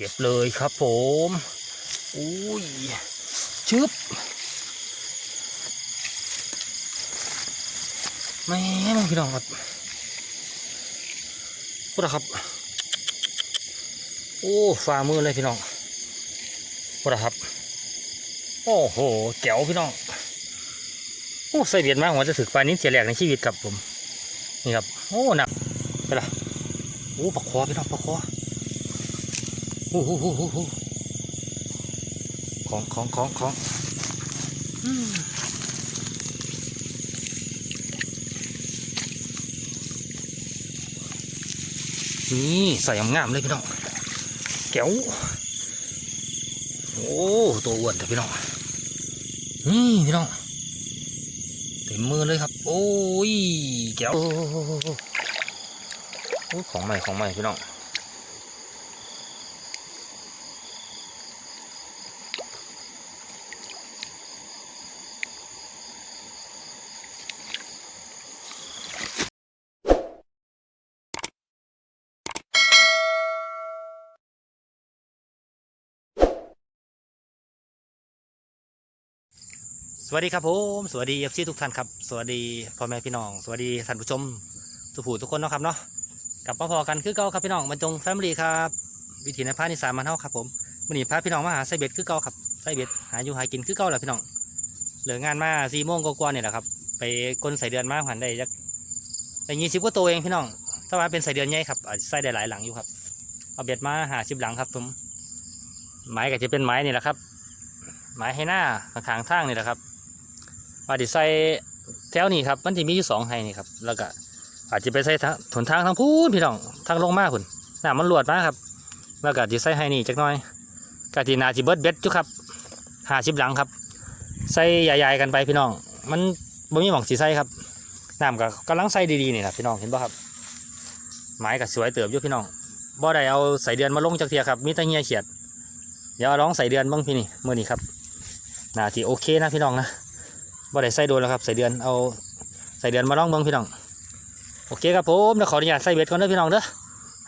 เก็บเลยครับผมอุ้ยชึบแม่น้องพี่น้องครับพูดนะครับ โอ้ฝ่ามือเลยพี่น้องพูดนะครับ โอ้โหแจ๋วพี่น้องโอ้ใส่เดียนมากหัวจะถึกปลานี้เสียแหลกในชีวิตครับผม นี่ครับ โอ้หนักไปละโอ้ปลาคอพี่น้องปลาคอ โอ้โหของของของของนี่ใส่งามเลยพี่น้องแก้วโอ้ตัวอ้วนแต่พี่น้องนี่พี่น้องเต็มมือเลยครับ โอ้ยแก้วโอ้โอ้ของใหม่ของใหม่พี่น้อง สวัสดีครับผมสวัสดีเอฟซีทุกท่านครับสวัสดีพ่อแม่พี่น้องสวัสดีท่านผู้ชมทุกผู้ทุกคนเนาะครับเนาะกลับมาพอกันคือเก่าครับพี่น้องบรรจงแฟมิลี่ครับวิถีในภาคอีสานมันเท่าครับผมวันนี้พาพี่น้องมาหาไส้เบ็ดคือเก่าครับไส้เบ็ดหาอยู่หากินคือเก่าแหละพี่น้องเหลืองานมาสี่โมงกว่าเนี่ยแหละครับไปกลนใส่เดือนมาหันได้จักได้ยี่สิบกว่าตัวเองพี่น้องถ้าว่าเป็นใส่เดือนใหญ่ครับอาจจะใส่ได้หลายหลังอยู่ครับเอาเบ็ดมาหาสิบหลังครับผมไม้ก็จะเป็นไม้นี่แหละครับไม้ให้หน้าข้างๆทางนี่แหละครับ ว่าดิใส่แถวนี้ครับมันจะมีอยู่สองไฮนี่ครับแล้วก็อาจจะไปใส่ทางถนทางทางพูนพี่น้องทางลงมาพุ่นน้ำมันหลวดมากครับ แล้วก็จะใส่ไฮนี่จักน่อยกะทีนาจิเบิร์ดเบ็ดจุครับห้าสิบหลังครับ ใส่ใหญ่ๆกันไปพี่น้อง มันบ่มีหม่องสีใส่ครับน้ำก็กำลังใส่ดีๆนี่แหละพี่น้องเห็นป่ะครับไม้ก็สวยเติบอยู่พี่น้องบ่ได้เอาใส่เดือนมาลงจากเทียครับมีแต่เงียเขียดเดี๋ยวลองใส่เดือนบ้างพี่นี่มือนี้ครับนาที่โอเคนะพี่น้องนะ บ่ได้ใส่โดนแล้วครับใส่เดือนเอาใส่เดือนมาล่องเบิ่งพี่น้องโอเคครับผมเดี๋ยวขออนุญาตใส่เบ็ดก่อนเด้อพี่น้องเด้อ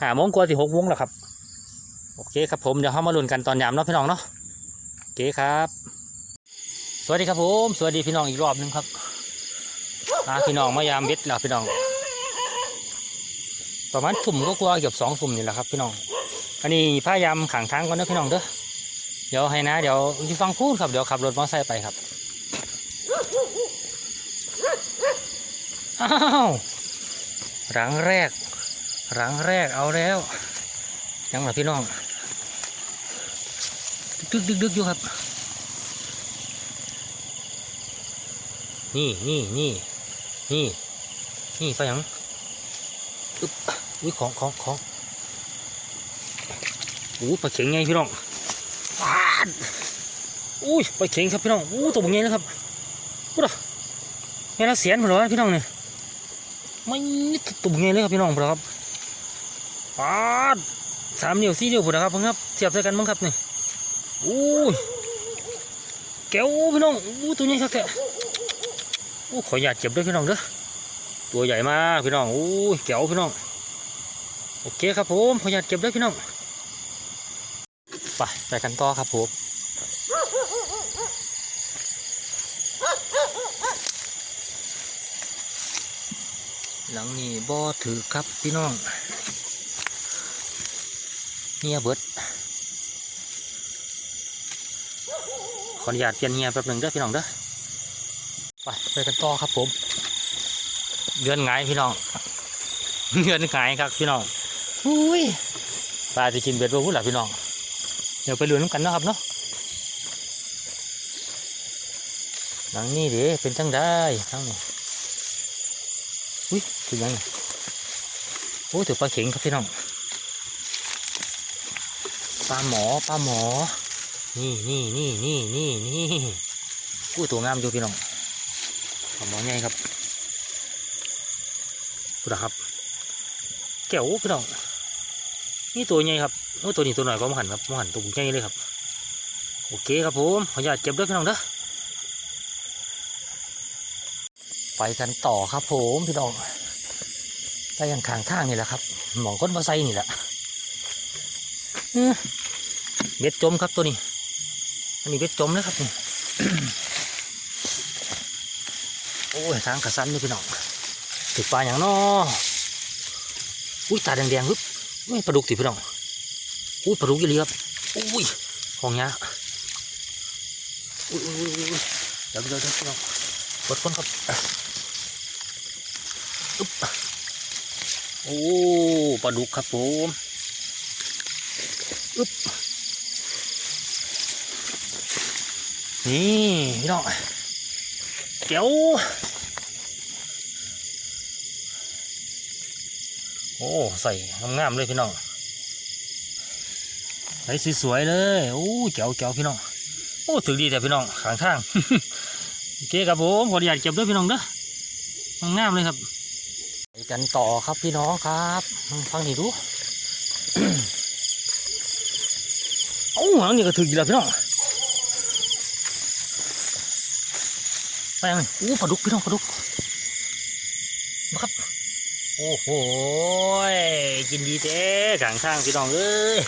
หาโมงกว่าสิหกโมงแล้วครับโอเคครับผมเดี๋ยวเข้ามาลุ้นกันตอนยามเนาะพี่น้องเนาะโอเคครับ สวัสดีครับผมสวัสดีพี่น้องอีกรอบหนึงครับมาพี่น้องมายามเบ็ดแล้วพี่น้อง ประมาณทุ่มก็กว่าๆเกือบสองทุ่มนี่แหละครับพี่น้องอันนี้พยายามขังทางก่อนเด้อพี่น้องเด้อเดี๋ยวให้นะ เดี๋ยวที่ฟังพูดครับเดี๋ยวขับรถมอเตอร์ไซค์ไปครับ อ้าวหลังแรกหลังแรกเอาแล้ว ยังเหรอพี่น้อง ดึกดึกดึกอยู่ครับ นี่นี่นี่นี่นี่ไปยังอึ๊บอุ้ยของของของอู้ปลาเข็งไงพี่น้องปาดอุ้ยปลาเข็งครับพี่น้องอู้ตัวมันไงนะครับ พูดอะไงละเสียนเหมือนกันพี่น้องเนี่ยไม่ตุ่มไงเลยครับพี่น้องผมครับปาดสามนิ้วสี่นิ้วผมนะครับเพิ่งครับเทียบใส่กันมั้งครับนี่อู้ยแก้วพี่น้องอู้ตัวใหญ่ครับแท้อู้ขออยากเจ็บด้วยพี่น้องเด้อตัวใหญ่มากพี่น้องอู้ยแก้วพี่น้องโอเคครับผมขออยากเก็บด้วยพี่น้องไปไปกันต่อครับผม หลังนี้บ่ถือครับพี่น้องเงียเบิดขออนุญาตเปลี่ยนเงียแป๊บหนึ่งเด้อพี่น้องเด้อไปไปกันต่อครับผมเดือนไงายพี่น้องเดือนไงายครับพี่น้องอุ้ยปลาจะกินเบ็ดบ่พูดหล่ะพี่น้องเดี๋ยวไปลุ้นกันเนาะครับเนาะ หลังนี้เด้เป็นจังได้ทั้งนี้อุ้ยถึงยังไงโอ้ถือปลาเข็งครับพี่น้องปลาหมอปลาหมอ นี่นี่นี่นี่นี่นี่อู้ตัวงามอยู่พี่น้องปลาหมอใหญ่ครับดูนะครับแก้วพี่น้องนี่ตัวใหญ่ครับโอ้ตัวนี้ตัวหน่อยก็มาหันครับมาหันตัวใหญ่เลยครับ โอเคครับผมขออนุญาตเก็บด้วยพี่น้องเด้อ ไปกันต่อครับผมพี่น้องไปยังข้างทางนี่แหละครับ หมองก้นมาใส่นี่แหละอื้อเบ็ดจมครับตัวนี้ อันนี้เบ็ดจมนะครับนี่โอ้ยทางกระสันนี่พี่น้องถึกปลาอย่างน้ออุ้ยตาแดงๆฮึบไม่ปลาดุกติพี่น้องอุ้ยปลาดุกยี่ลีครับอุ้ยของยาอุ้ยอุ้ยอุ้ยอุ้ยเดี๋ยวเดี๋ยวเดี๋ยวพี่น้องกดคนครับอะอึ๊บโอ้ปลาดุกครับผมอึ๊บนี่พี่น้องเก๋วโอ้ใส่งามๆเลยพี่น้องใส่สวยๆเลยโอ้เจ๋วเจ๋วพี่น้องโอ้ถึงดีแต่พี่น้องขางทางโอเคครับผมขออนุญาตเก็บด้วยพี่น้องเด้องามเลยครับ กันต่อครับพี่น้องครับฟังนี่ดูโอ้หลังนี่ก็ถึงอีกแล้วพี่น้องไปยังไงโอ้ปลาดุกพี่น้องปลาดุกมาครับโอ้โหยกินดีเด้ขางทางพี่น้องเอ้ย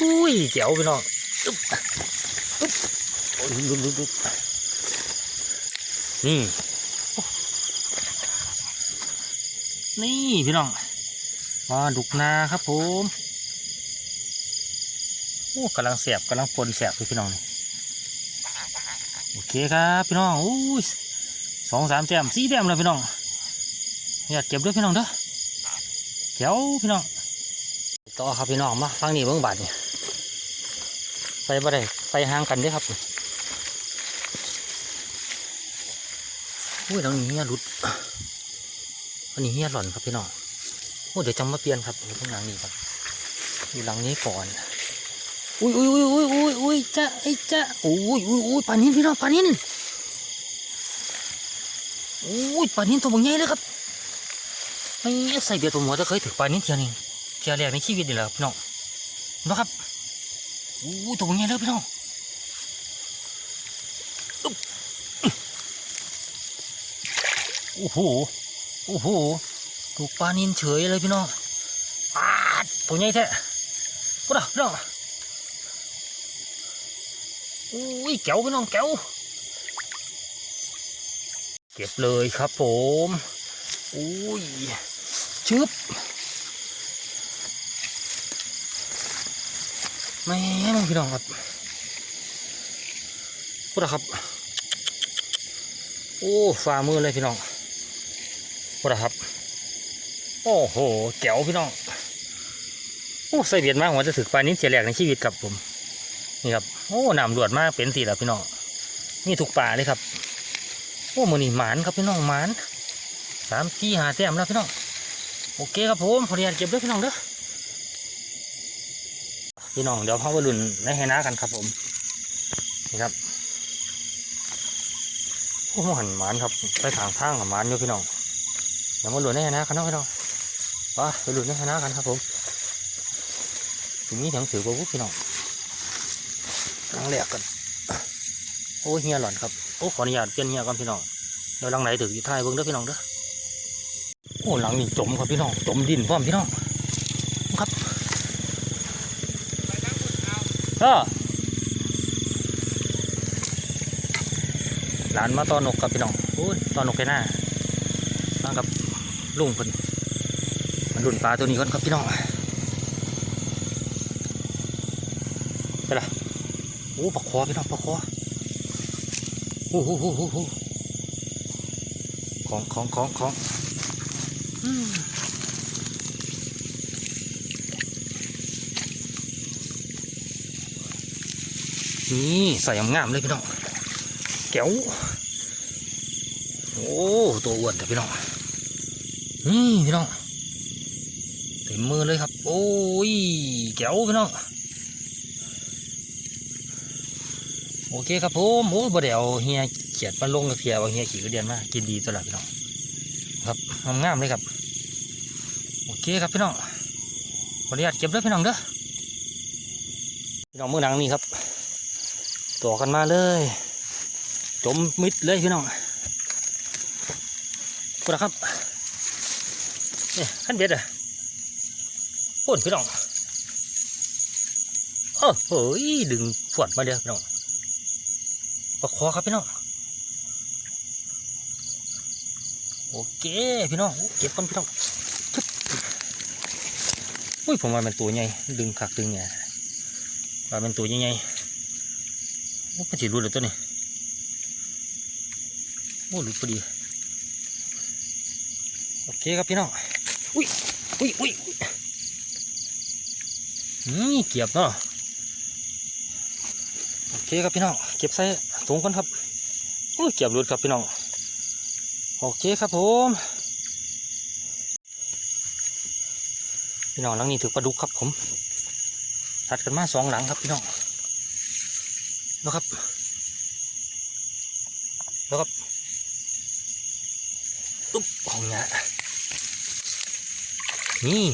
อุ้ยเจ๋วพี่น้องอึ๊บอึ๊บโอ้ยลุกลุกลุกนี่ นี่พี่น้องปลาดุกนาครับผมโอ้กำลังเสียบกำลังปนเสียบเลยพี่น้องโอเคครับพี่น้องอู้ยสองสามแต้มสี่แต้มเลยพี่น้องอยากเก็บด้วยพี่น้องเด้อเดี๋ยวพี่น้องต่อครับพี่น้องมาฟังนี่เบิ้องบาทนี่ใส่บ่ได้ใส่ห่างกันด้อครับอุ้ยตรงนี้เฮียหลุด อันนี้เฮียหล่อนครับพี่น้องโอ้เดี๋ยวจังมาเปลี่ยนครับอยู่ข้างหลังนี้ครับอยู่หลังนี้ก่อน อุ้ยอุ้ยอุ้ยอุ้ยอุ้ยอุ้ยจ้าไอ้จ้าอุ้ยอุ้ยอุ้ยปลานินพี่น้องปลานินอุ้ยปลานินตัวบางใหญ่เลยครับไม่ใส่เบียร์ตัวหมอจะเคยถือปลานินเทียนึงเทียแรกในชีวิตนี่แหละครับพี่น้องนะครับอุ้ยตัวบางใหญ่เลยพี่น้องโอ้โห โอ้โหถูกปลานินเฉยเลยพี่น้องปาดตัวใหญ่แท้กูด่ะพี่น้องอุ้ยแก้วพี่น้องแก้วเก็บเลยครับผมอุ้ยชึบไม่มึงพี่น้องครับกูด่ะครับ โอ้ฝ่ามือเลยพี่น้อง ว่าครับ โอ้โหแก้วพี่น้องโอ้ใส่เบียดมากหัวจะถึกปลานี้เสียแหลกในชีวิตครับผมนี่ครับโอ้น้ำรวดมากเป็นสีแล้วพี่น้องนี่ถูกป่าเลยครับโอ้มือนี่หมานครับพี่น้องหมานสามที่หาแต้มแล้วพี่น้องโอเคครับผมขออนุญาตเก็บด้วยพี่น้องเด้อพี่น้องเดี๋ยวพ่อวรุ่นในให้น้ากันครับผมนี่ครับโอ้หันหมานครับไปทางทางหมานอยู่พี่น้อง เดี๋ยวมาหลุดให้นะครับน้องพี่น้องไปไปหลุดให้นะกันครับผมทีนี้ถึงถือว่าวุ้พี่น้องลังแหลกกันโอ้เฮียหล่อนครับโอ้ขออนุญาตเปลี่ยนเฮียก่อนพี่น้องเดี๋ยวหลังไหนถืออยู่ท้ายเบิ้งเด้อพี่น้องเด้อโอ้หลังนี่จมครับพี่น้องจมดินพร้อมพี่น้องครับก็หลานมาตอนนกกับพี่น้องโอ้ยตอนนกแค่หน้ามากับ ลุงเพิ่นมันรุ่นปลาตัวนี้ก่อนครับพี่น้องไปละโอ้ปลาคอพี่น้องปลาคอโอ้โหโหโหของของของของนี่ใส่งามๆเลยพี่น้องแก้วโอ้ตัวอ้วนแต่พี่น้อง นี่พี่น้องเต็มมือเลยครับ โอ้ยแก้วพี่น้องโอเคครับผมโอ้บ่ได้เอาเฮียเขียดมาลงกับเทียเอาเฮียขี่กระเดียนมากินดีตลอดพี่น้องครับงามๆเลยครับ โอเคครับพี่น้องขออนุญาตเก็บเลยพี่น้องเด้อพี่น้องมือหนังนี่ครับตัวกันมาเลย จมมิดเลยพี่น้องกูนะครับ นี่ขั้นเบ็ดอะปุ่นพี่น้องเออเฮ้ยดึงฝวดมาเดียวพี่น้องประคอครับพี่น้องโอเคพี่น้องเก็บกันพี่น้องอุ้ยผมว่ามันตัวใหญ่ดึงขักดึงเนี่ยว่ามันตัวใหญ่ๆโอ้มันสิรู้เลยตัวนี้โอ้หลุดพอดีโอเคครับพี่น้อง อุ้ยอุ้ยอุ้ยอุ้ยอืมเกียบเนาะโอเคครับพี่น้องเก็บใส่ถุงก่อนครับโอ้ยเก็บรุดครับพี่น้องโอเคครับผมพี่น้องหลังนี้ถือปลาดุกครับผมถัดกันมาสองหลังครับพี่น้องนะครับแล้วครับตุ๊บของเนี้ย นี่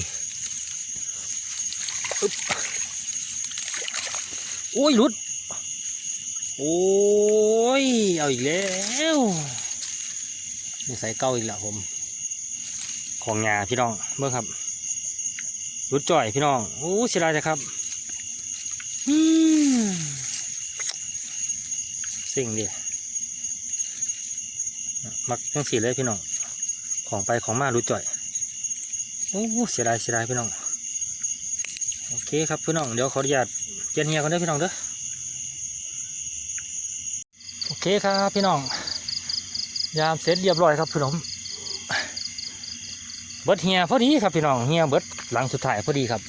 อึ๊บโอ้ยหลุด โอ้ย เอาอีกแล้วนี่ใส่เก้าอีกแล้วผม ของงาพี่น้องเมื่อครับรุดจ่อยพี่น้องโอ้เสียดายจังครับสิ่งดีมักทั้งสี่เลยพี่น้อง ของไปของมารุดจ่อย โอ้เสียดายเสียดายพี่น้องโอเคครับพี่น้องเดี๋ยวขออนุญาตเปลี่ยนเฮียกันเด้อพี่น้องเด้อโอเคครับพี่น้องยามเสร็จเรียบร้อยครับพี่น้องเบิดเฮียพอดีครับพี่น้องเฮียเบิดหลังสุดท้ายพอดีครับ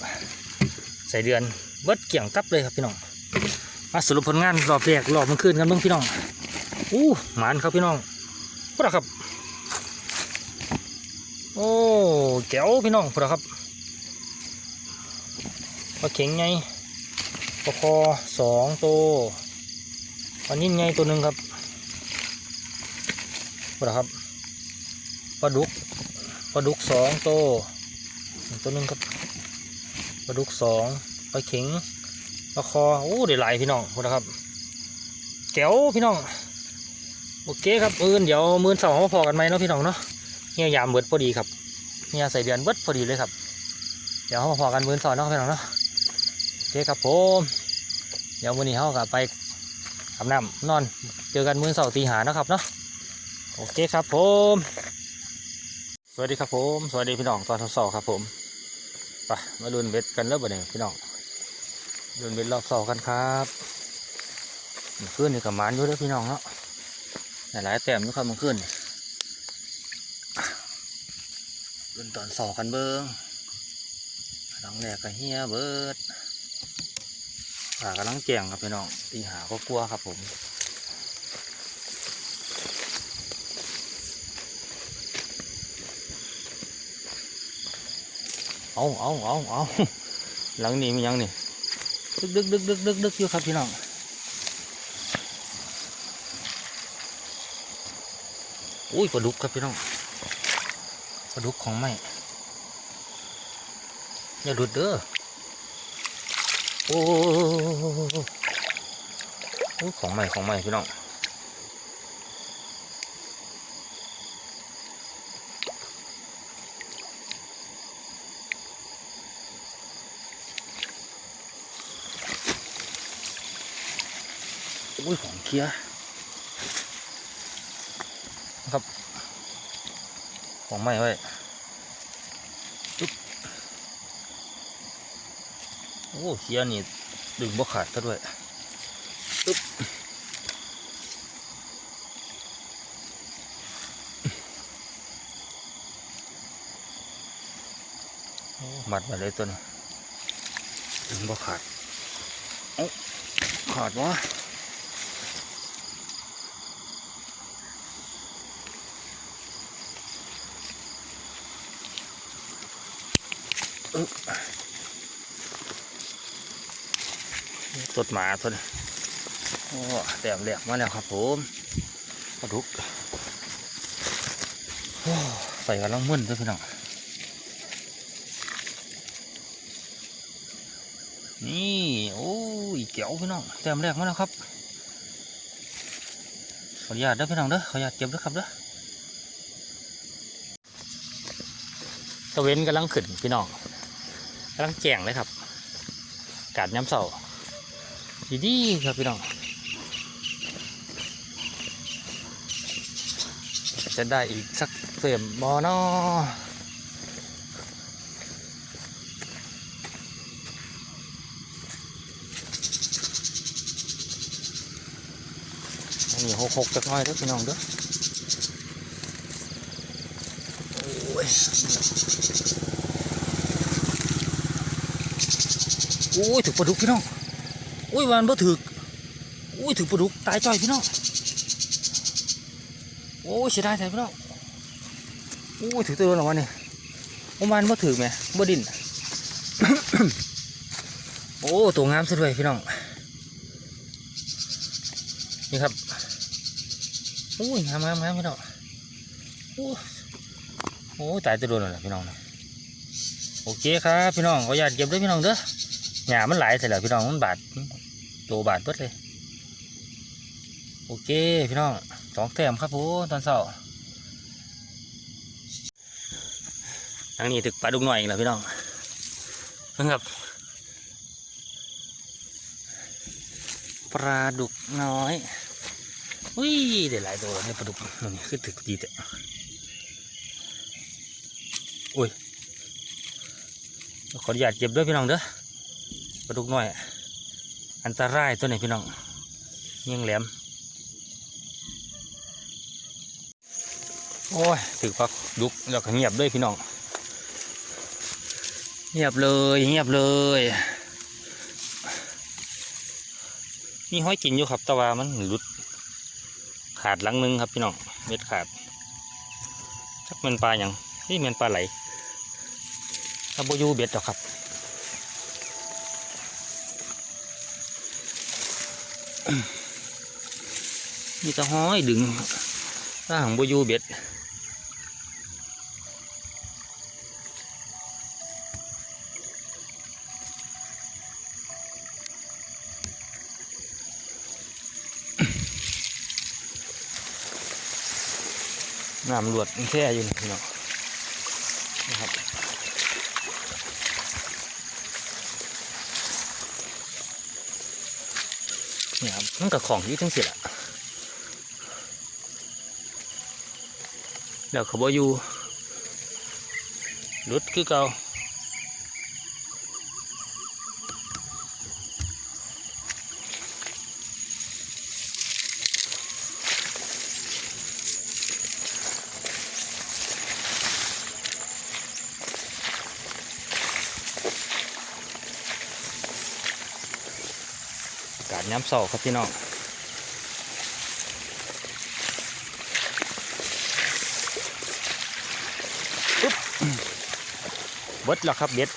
ใส่เดือนเบิดเกี่ยงตับเลยครับพี่น้องมาสรุปผลงานรอบแรกรอบมันขึ้นกันเบ้างพี่น้องอู้หมานครับพี่น้องพุทธครับ โอ้ แจ๋วพี่น้องพุทธครับปลาเข็งไงปลาคอสองตัวปลานิ่นไงตัวหนึ่งครับปลาครับปลาดุกปลาดุกสองตัวตัวหนึ่งครับปลาดุกสองปลาเข็งปลาคอโอ้ได้หลพี่น้องปลาครับแก้วพี่น้องโอเคครับอื่นเดี๋ยวมือสองเขาพอกันไหมเนาะพี่น้องเนาะเฮียยามเบิดพอดีครับ เฮียใส่เดือนเบิดพอดีเลยครับ เดี๋ยวเขาพอกันมือสองเนาะพี่น้องเนาะโอเคครับผมเดี๋ยววันนี้เขากับไปอาบน้ำนอนเจอกันมือเสาร์ตีหานะครับเนาะโอเคครับผม สวัสดีครับผม สวัสดีพี่น้องตอนเสาร์ครับผมไปมาลุนเบ็ดกันแล้วบ่เนี่ยพี่น้องลุนเบ็ดรอบเสาร์กันครับขึ้นนี่กับมันอยู่เด้อพี่น้องเนาะหลายแต้มอยู่ครับมันขึ้นน ลุนตอนสาร์กันเบิ้งหลังแรกก็เฮียเบิร์ดขากำลังแจงครับพี่น้องตีหาก็กลัวครับผมเอาเอาเอาเอาหลังนี้มียังนี่ดึกดึกดึกดึกดึกดึกอยู่ครับพี่น้องอุ้ยปลาดุกครับพี่น้อง ลาดุกของไม่อย่าหลุดเด้อโอ้โอ้ของใหม่ของใหม่พี่น้องโอ้ยของเคียร์นะครับ ของใหม่ไว้จุ๊บโอ้เคลียนี่ดึงบ่ขาดซะด้วยอึ๊บโอ้มัดมาเลยตัวนี้ดึงบ่ขาดเอ้าขาดวะ ตดหมาตัวนี้โอ้แต้มแหลกมาแล้วครับผมปลาดุกโอ้ใส่กันลังมึนด้วยพี่น้องนี่โอ้ยเก๋วพี่น้องแต้มแรกมาแล้วครับขออนุญาตเด้อพี่น้องเด้อขออนุญาตเก็บเด้อครับเด้อตะเวนกำลังขึ้นพี่น้องำลังแจงเลยครับ กาดย้ำเสาดีดีครับพี่น้องจะได้อีกสักเฟรมบอนอนนี้หกหกจักน่อยเด้อพี่น้องเด้อโอ้ยโอ้ยถึกปลาดุกพี่น้องโอ้ยวันบ่ถึกโอ้ยถึกปลาดุกตายจ้อยพี่น้องโอ้ยเสียดายแท้พี่น้องโอ้ยถือตัวหรอวะเนี่ยโอ้มันบ่ถือไหมบ่ดินโอ้ตัวงามซะด้วยพี่น้องนี่ครับโอ้ยงามงามงามพี่น้องโอ้ยตายตัวโดนแล้วพี่น้องนะโอเคครับพี่น้องขออนุญาตเก็บด้วยพี่น้องเด้อ หญ้ามันหลายเสร็จแล้วพี่น้องมันบาดตัวบาดเบิดเลย โอเคพี่น้องสองแต้มครับผมตอนเช้าทางนี้ถึกปลาดุกหน่อยอีกแล้วพี่น้องนะครับปลาดุกน้อยอุ้ยได้หลายตัวแล้วเนี่ยปลาดุกนี่คือถึกดีแต่อุ้ยขออนุญาตเก็บด้วยพี่น้องเด้อ ปลาดุกน้อย อันตรายตัวไหนพี่น้องยิงแหลม โอ้ยถือปักดุกแล้วก็เงียบเลยพี่น้อง เงียบเลยเงียบเลยมีห้อยกินอยู่ครับต่ว่ามันหลุด ขาดหลังนึงครับพี่น้องเม็ดขาดชักเป็นปลาอย่างนี่เป็นปลาไหลถ้าโบยูเบ็ดหรอกครับ มีแต่ห้อยดึงถ้าหังบอยูเบ็ดน้ำรวดแค่อยู่นี่พี่น้องนะครับ เนี่ยครับมันกับของที่ทั้งสิละเดี๋ยวเขาบอยู่รุดคือเก่า ย้ำเสาครับพี่น้องเบิดแล้วครับเบ็ด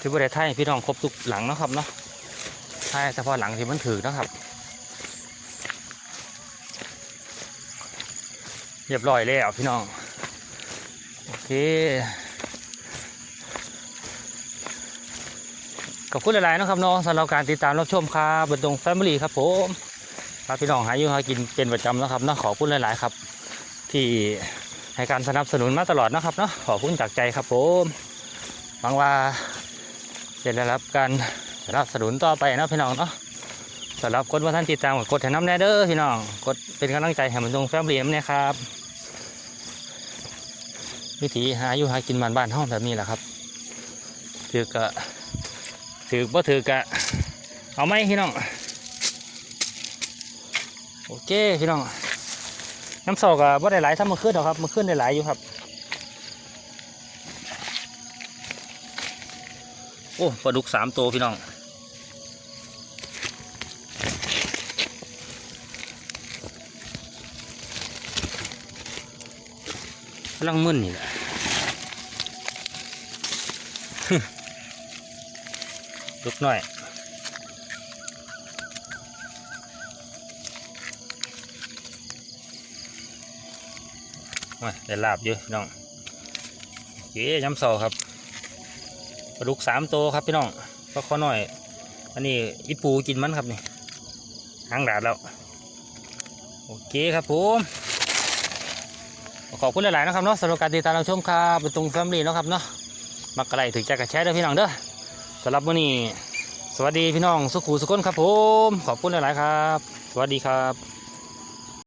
ที่บริเวณไทยพี่น้องครบทุกหลังนะครับเนาะใช่เฉพาะหลังที่มันถือนะครับ เรียบร้อยแล้วพี่น้อง โอเคขอบคุณหลายๆนะครับน้องสำหรับการติดตามรับชมครับบนตรงแฟมิลี่ครับผมครับพี่น้องหาอยู่หากินเป็นประจำนะครับเนาะขอบคุณหลายๆครับ ที่ให้การสนับสนุนมาตลอดนะครับเนาะขอบคุณจากใจครับผมหวังว่าจะได้รับการสนับสนุนต่อไปนะพี่น้องเนาะ สำหรับคนว่าท่านติดตามกดแถน้ำแน่เด้อพี่น้องกดเป็นกำลังใจให้บนตรงแฟมิลี่น้ำแน่ครับ วิธีหาอยู่หากินบ้านบ้านห้องแบบนี้แหละครับถือกะถือบ่ถือกะเอาไหมพี่น้องโอเคพี่น้องน้ำสอกอะบ่ได้หลายถ้ามาขึ้นหรอครับมาขึ้นได้หลายอยู่ครับโอ้ปลาดุกสามตัวพี่น้อง ลังมึนนี่แหละลุกหน่อยโอ้ยได้ลาบเยอะพี่น้องเก๋ย้ำเสาครับปลาดุกสามตัวครับพี่น้องก็ข้อหน่อย อันนี้อีปูกินมันครับนี่หางดาดแล้ว โอเคครับผม ขอบคุณหลายๆนะครับเนาะสำหรับการติดตามรับชมครับเป็นตรงแฟมลี่นาะครับเนาะมักกะไรถึงใจกระแชร์ด้อพี่น้องเด้อสำหรับวันนี้ สวัสดีพี่น้องสุขูสุขคนครับผม ขอบคุณหลายๆครับ สวัสดีครับ